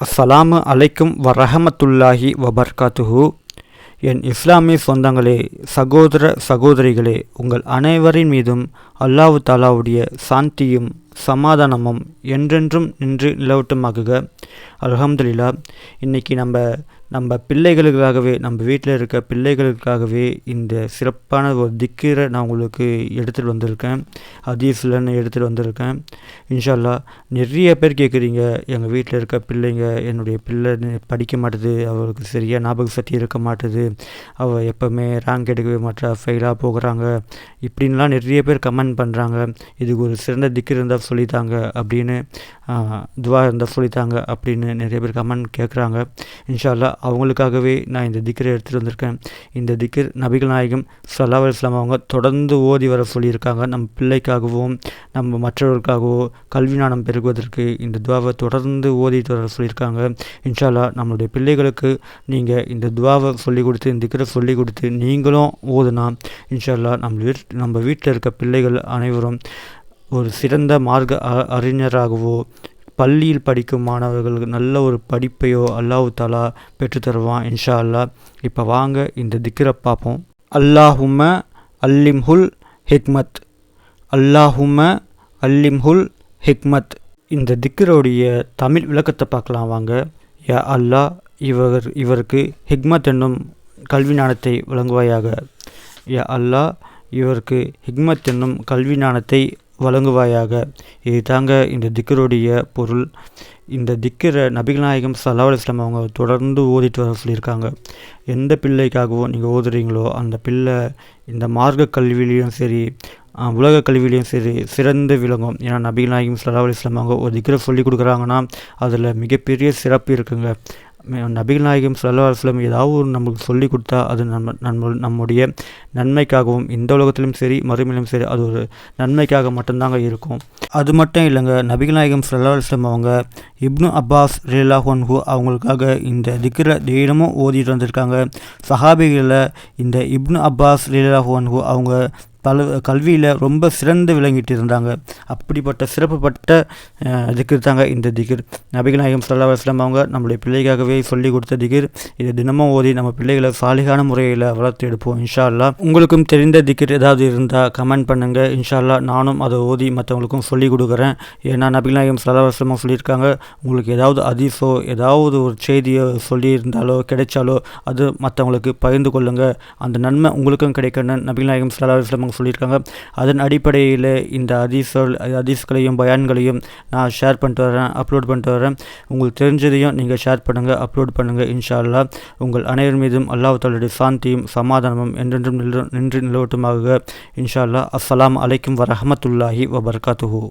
அஸ்ஸலாமு அலைக்கும் வரஹமத்துல்லாஹி வபர்காத்துஹு. என் இஸ்லாமிய சொந்தங்களே சகோதர சகோதரிகளே உங்கள் அனைவரின் மீதும் அல்லாஹு தாலாவுடைய சாந்தியும் சமாதானமும் என்றென்றும் நின்று நிலவட்டமாகுக. அலமதுல்லா இன்றைக்கி நம்ம நம்ம பிள்ளைகளுக்காகவே நம்ம வீட்டில் இருக்க பிள்ளைகளுக்காகவே இந்த சிறப்பான ஒரு திக்கரை நான் உங்களுக்கு எடுத்துகிட்டு வந்திருக்கேன். அதீஸ்லன்னு எடுத்துகிட்டு வந்திருக்கேன். இன்ஷால்லா நிறைய பேர் கேட்குறீங்க எங்கள் வீட்டில் இருக்க பிள்ளைங்க என்னுடைய பிள்ளை படிக்க மாட்டுது அவளுக்கு சரியாக ஞாபக சக்தி இருக்க மாட்டுது அவள் எப்போவுமே ரேங்க் எடுக்கவே மாட்டா ஃபெயிலாக போகிறாங்க. இப்படின்லாம் நிறைய பேர் கமெண்ட் பண்ணுறாங்க இதுக்கு ஒரு சிறந்த திக்கு இருந்தால் சொல்லித்தாங்க அப்படின்னு துவா இருந்தால் சொல்லித்தாங்க அப்படின்னு நிறைய பேர் கமெண்ட் கேட்குறாங்க. இன்ஷால்லா அவங்களுக்காகவே நான் இந்த திக்கரை எடுத்துகிட்டு வந்திருக்கேன். இந்த திக்கர் நபிகள் நாயகம் சல்லா இஸ்லாம் அவங்க தொடர்ந்து ஓதி வர சொல்லியிருக்காங்க. நம்ம பிள்ளைக்காகவும் நம்ம மற்றவர்களுக்காகவோ கல்வி நாணம் பெருகுவதற்கு இந்த துவாவை தொடர்ந்து ஓதிட்டு வர சொல்லியிருக்காங்க. இன்ஷால்லா நம்மளுடைய பிள்ளைகளுக்கு நீங்கள் இந்த துவாவை சொல்லி கொடுத்து இந்த திக்கரை சொல்லி கொடுத்து நீங்களும் ஓதுனா இன்ஷால்லா நம்ம வீட் நம்ம வீட்டில் இருக்க பிள்ளைகள் அனைவரும் ஒரு சிறந்த மார்க்க அறிஞராகவோ பள்ளியில் படிக்கும் மாணவர்களுக்கு நல்ல ஒரு படிப்பையோ அல்லாஹு தாலா பெற்றுத்தருவான் இன்ஷா அல்லா இப்போ வாங்க இந்த திக்கரை பார்ப்போம். அல்லாஹும அல்லிம்ஹுல் ஹிக்மத். அல்லாஹும அல்லிம்ஹுல் ஹிக்மத். இந்த திக்கருடைய தமிழ் விளக்கத்தை பார்க்கலாம் வாங்க. யா அல்லாஹ் இவர் இவருக்கு ஹிக்மத் என்னும் கல்வி ஞானத்தை வழங்குவாயாக. யா அல்லாஹ் இவருக்கு ஹிக்மத் என்னும் கல்வி ஞானத்தை வழங்குவாயாக. இது தாங்க இந்த திக்கருடைய பொருள். இந்த திக்கரை நபிகள் நாயகம் சல்லா இஸ்லாம் அவங்க தொடர்ந்து ஓதிட்டு வர சொல்லியிருக்காங்க. எந்த பிள்ளைக்காகவும் நீங்கள் ஓதுறீங்களோ அந்த பிள்ளை இந்த மார்க்க கல்வியிலையும் சரி உலக கல்வியிலையும் சரி சிறந்து விளங்கும். ஏன்னா நபிகள் நாயகம் சல்லா இஸ்லாம் அவங்க ஒரு திக்கரை சொல்லி கொடுக்குறாங்கன்னா அதில் மிகப்பெரிய சிறப்பு இருக்குங்க. நபிகள் நாயகம் சல்லா அலுவலம் ஏதாவது ஒரு நம்மளுக்கு சொல்லி கொடுத்தா அது நம்ம நம்ம நம்முடைய நன்மைக்காகவும் இந்த உலகத்திலும் சரி மறுமையிலும் சரி அது ஒரு நன்மைக்காக மட்டும்தாங்க இருக்கும். அது மட்டும் இல்லைங்க நபிகள் நாயகம் சல்லா அலுவலம் அவங்க இப்னு அப்பாஸ் ரேலாஹன்ஹூ அவங்களுக்காக இந்த திக்கிற தினமும் ஓதிட்டு வந்திருக்காங்க. சஹாபிகளில் இந்த இப்னு அப்பாஸ் ரேலாஹன்ஹூ அவங்க பல கல்வியில் ரொம்ப சிறந்து விளங்கிட்டு இருந்தாங்க அப்படிப்பட்ட சிறப்புப்பட்ட திகிர் தாங்க இந்த திகிர். நபிகநாயகம் சல்லா வஸ்லாம் அவங்க நம்முடைய பிள்ளைக்காகவே சொல்லி கொடுத்த திகிர். இது தினமும் ஓதி நம்ம பிள்ளைகளை சாலிகான முறையில் வளர்த்து எடுப்போம் இன்ஷா அல்லா உங்களுக்கும் தெரிந்த திகிர் ஏதாவது இருந்தால் கமெண்ட் பண்ணுங்கள் இன்ஷா அல்லா நானும் அதை ஓதி மற்றவங்களுக்கும் சொல்லி கொடுக்குறேன். ஏன்னா நபிகநாயகம் சல்லா சொல்லியிருக்காங்க உங்களுக்கு ஏதாவது அதிசோ ஏதாவது ஒரு செய்தியோ சொல்லியிருந்தாலோ கிடைச்சாலோ அது மற்றவங்களுக்கு பகிர்ந்து கொள்ளுங்கள் அந்த நன்மை உங்களுக்கும் கிடைக்கணும் நபிகநாயகம் சல்லா வஸ்லாம் சொல்லியிருக்காங்க. அதன் அடிப்படையில் இந்த அதிசல் அதிசுகளையும் பயான்களையும் நான் ஷேர் பண்ணிட்டு வரேன் அப்லோட் பண்ணிட்டு வரேன். உங்களுக்கு தெரிஞ்சதையும் நீங்கள் ஷேர் பண்ணுங்கள் அப்லோட் பண்ணுங்கள் இன்ஷா அல்லா உங்கள் அனைவர் மீதும் அல்லாஹாலுடைய சாந்தியும் சமாதானமும் என்றென்றும் நின்று நின்று நிலவட்டுமாக இன்ஷா அல்லா அஸ்ஸலாம் அலைக்கும் வரஹமத்துல்லாஹி வபர்காத்துஹூ.